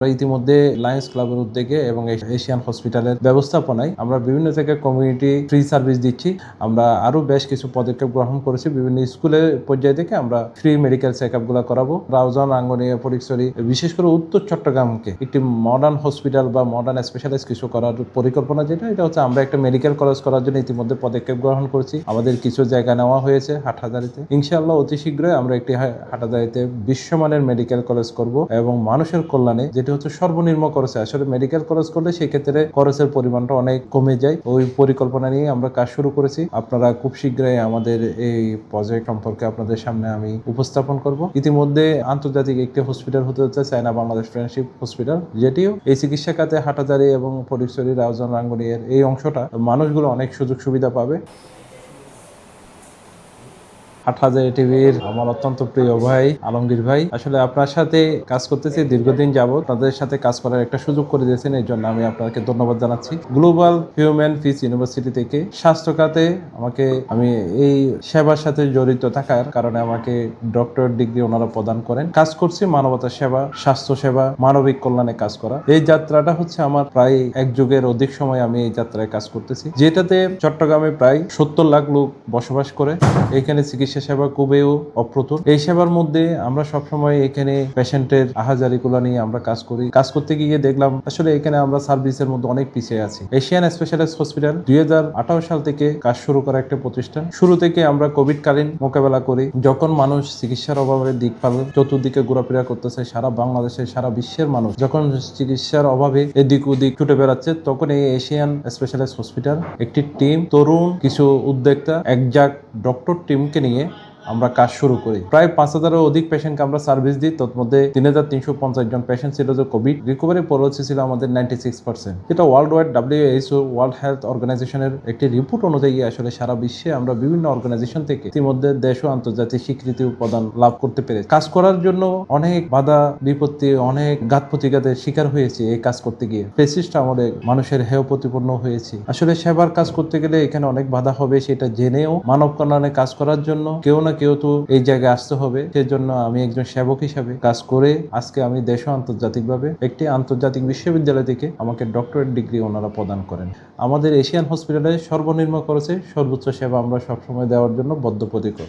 আমরা ইতিমধ্যে লায়ন্স ক্লাবের উদ্যোগে এবং এশিয়ান হসপিটালের ব্যবস্থাপনায় আমরা বিভিন্ন জায়গায় কমিউনিটি ফ্রি সার্ভিস দিচ্ছি। আমরা আরও বেশ কিছু পদক্ষেপ গ্রহণ করেছি। বিভিন্ন স্কুলের পর্যায় থেকে আমরা ফ্রি মেডিকেল চেক আপগুলো করাবো। রাউজান রাঙ্গনিয়া ফটিকছড়ি বিশেষ করে উত্তর চট্টগ্রামকে একটি মডার্ন হসপিটাল বা মডার্ন স্পেশালাইজ কিছু করার পরিকল্পনা যেটা, এটা হচ্ছে আমরা একটা মেডিকেল কলেজ করার জন্য ইতিমধ্যে পদক্ষেপ গ্রহণ করেছি। আমাদের কিছু জায়গা নেওয়া হয়েছে হাটহাজারিতে। ইনশাআল্লাহ অতি শীঘ্রই আমরা একটি হাটহাজারিতে বিশ্বমানের মেডিকেল কলেজ করব এবং মানুষের কল্যাণে যেটি হচ্ছে সর্বনিম্ন খরচে। আসলে মেডিকেল খরচ করলে সেই ক্ষেত্রে খরচের পরিমাণটা অনেক কমে যায়। ওই পরিকল্পনা নিয়ে আমরা কাজ শুরু করেছি। আপনারা খুব শীঘ্রই আমাদের এই প্রজেক্ট সম্পর্কে আপনাদের সামনে আমি উপস্থাপন করব। ইতিমধ্যে আন্তর্জাতিক একটি হসপিটাল হতে হচ্ছে চায়না বাংলাদেশ ফ্রেন্ডশিপ হসপিটাল যেটিও এই চিকিৎসা খাতে হাটাজারি এবং ফটিকছড়ি রাউজান রাঙ্গুনিয়ার এই অংশটা মানুষগুলো অনেক সুযোগ সুবিধা পাবে। হাটহাজারি টিভির আমার অত্যন্ত প্রিয় ভাই, আলমগীর ভাই। আসলে আপনার সাথে কাজ করতেছি দীর্ঘদিন যাবত তাদের সাথে কাজ করার একটা সুযোগ করে দিয়েছেন, এই জন্য আমি আপনাকে ধন্যবাদ জানাচ্ছি। গ্লোবাল হিউম্যান ফিস ইউনিভার্সিটি থেকে স্বাস্থ্য খাতে আমাকে, আমি এই সেবার সাথে জড়িত থাকার কারণে আমাকে ডক্টর ডিগ্রি ওনারা প্রদান করেন। কাজ করছি মানবতা সেবা, স্বাস্থ্য সেবা, মানবিক কল্যাণে কাজ করা। এই যাত্রাটা হচ্ছে আমার প্রায় এক যুগের অধিক সময় আমি এই যাত্রায় কাজ করতেছি, যেটাতে চট্টগ্রামে প্রায় সত্তর লাখ লোক বসবাস করে। এখানে চিকিৎসা সেবা খুবইও অপ্রতুল। এই সেবার মধ্যে আমরা সবসময় এখানে পেশেন্টের আহাজারিগুলো নিয়ে আমরা কাজ করি। কাজ করতে গিয়ে দেখলাম, আসলে এখানে আমরা সার্ভিসের মধ্যে অনেক পিছিয়ে আছি। এশিয়ান স্পেশালাইজ হসপিটাল দুই হাজার আঠারো সাল থেকে কাজ শুরু করা একটা প্রতিষ্ঠান। শুরু থেকে আমরা কোভিড কালীন মোকাবেলা করি। যখন মানুষ চিকিৎসার অভাবে দিক পাল, চতুর্দিকে ঘোরাফেরা করতেছে, সারা বাংলাদেশের সারা বিশ্বের মানুষ। যখন চিকিৎসার অভাবে এদিক ওদিক ছুটে বেড়াচ্ছে, তখন এই এশিয়ান স্পেশালাইজ হসপিটাল একটি টিম তরুণ কিছু উদ্যোক্তা, একজাক ডক্টর টিমকে নিয়ে আমরা কাজ শুরু করি। প্রায় পাঁচ হাজারের অধিক পেশেন্টকে আমরা সার্ভিস দিই। তোর মধ্যে তিন হাজার তিনশো পঞ্চাশ জন পেশেন্ট ছিল যে কোভিড রিকভারি পলিসি ছিল আমাদের নাইনটি সিক্স পার্সেন্ট যেটা world wide WHO world health অর্গানাইজেশনের একটি রিপোর্ট অনুযায়ী আসলে সারা বিশ্বে আমরা বিভিন্ন অর্গানাইজেশন থেকে ইতিমধ্যে দেশ ও আন্তর্জাতিক স্বীকৃতি উপাদান লাভ করতে পেরেছি। কাজ করার জন্য অনেক বাধা, বিপত্তি, অনেক ঘাত প্রতিঘাতের শিকার হয়েছে এই কাজ করতে গিয়ে। পেসিস্ট আমাদের মানুষের হেয় প্রতিপন্ন হয়েছে। আসলে সেবার কাজ করতে গেলে এখানে অনেক বাধা হবে সেটা জেনেও, মানব কল্যাণে কাজ করার জন্য কেউ না কেউ তো এই জায়গায় আসতে হবে, সেজন্য আমি একজন সেবক হিসাবে কাজ করে আজকে আমি দেশ আন্তর্জাতিকভাবে একটি আন্তর্জাতিক বিশ্ববিদ্যালয় থেকে আমাকে ডক্টরেট ডিগ্রি ওনারা প্রদান করেন। আমাদের এশিয়ান হসপিটালে সর্বনিম্ন করেছে সর্বোচ্চ সেবা আমরা সবসময় দেওয়ার জন্য বদ্ধপরিকর।